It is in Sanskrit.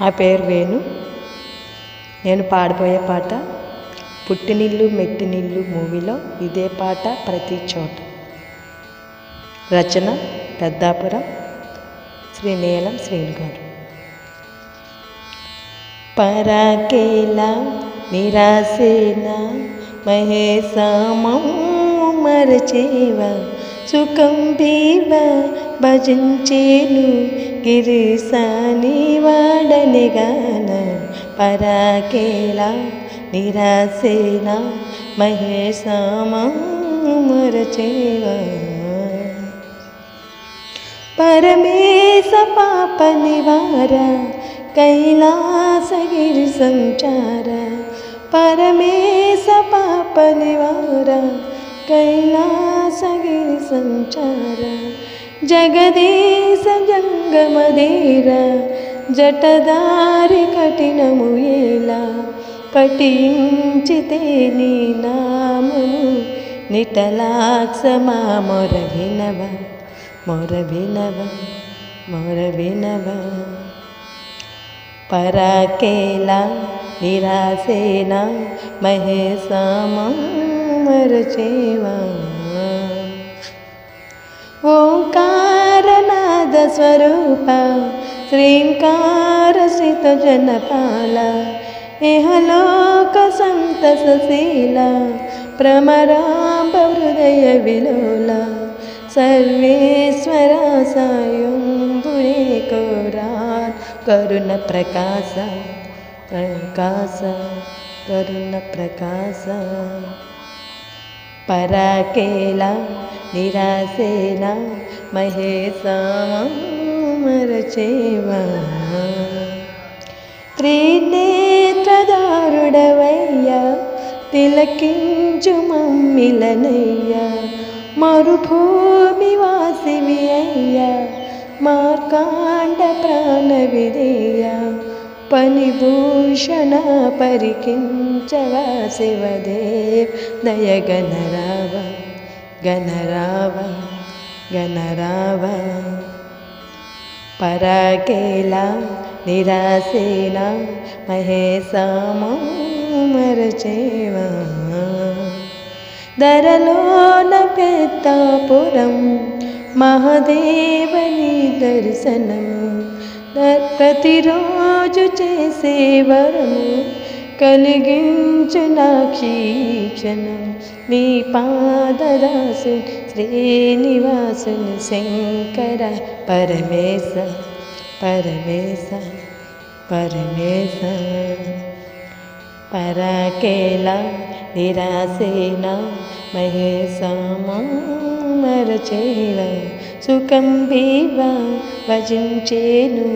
నా పేరు వేణు. నేను పాడబోయే పాట పుట్టినిల్లు మెట్టినిల్లు మూవీలో ఇదే పాట ప్రతి చోట. రచన పెద్దాపురం శ్రీ నీలం శ్రీను గారు పరాకేలా నిరాశేనా మహేశామం మరచేవా సుఖం బీవ భజించేను ಗಿರಿಸನಿವಾಡನೆಗಾನ ಪರಾಕೇಲ ನಿರಾಸೇಲ ಮಹೇಶ ಮರಚೇವ ಪರಮೇಶ ಪಾಪ ನಿವಾರ ಕೈಲಾಸ ಗಿರಿ ಸಂಚಾರ ಪರಮೇಶ ಪಾಪ ನಿವಾರ ಕೈಲಾಸ ಗಿರಿ ಸಂಚಾರ ಜಗದೀಶ ಜಗ निटलाक्षमावा मोरभिनव मोरभिनव मोरभिनव। पराकेला निरासेना महेशामरचेवा सरवा स्वरूपा श्रीङ्कारसितजनपाला जनपाला सन्तसीला प्रमराप हृदय विलोला सर्वेश्वरासाय भु करुणप्रकाश कुरुप्रकाशाणप्रकासा परा केला निरासेना महे सा मरचेवा त्रिनेत्रदारुढवैया मिलनय्या मरुभूमि वासिमि अय्या मा काण्डप्राणविदेवया परिकिञ्च वा शिवदेव नयगनराव। गणराव गणराव पराकेला निरासेला महे स्यामरजे दरलो न पेतापुरं महादेवनि दर्शनं। प्रतिरोजु चे सेवरम् कनगि च नाी च नीपासु श्रीनिवासन शङ्करा परमेश परमेश परा केला निरासेन महे सरचेला सुखम् विवाजे नु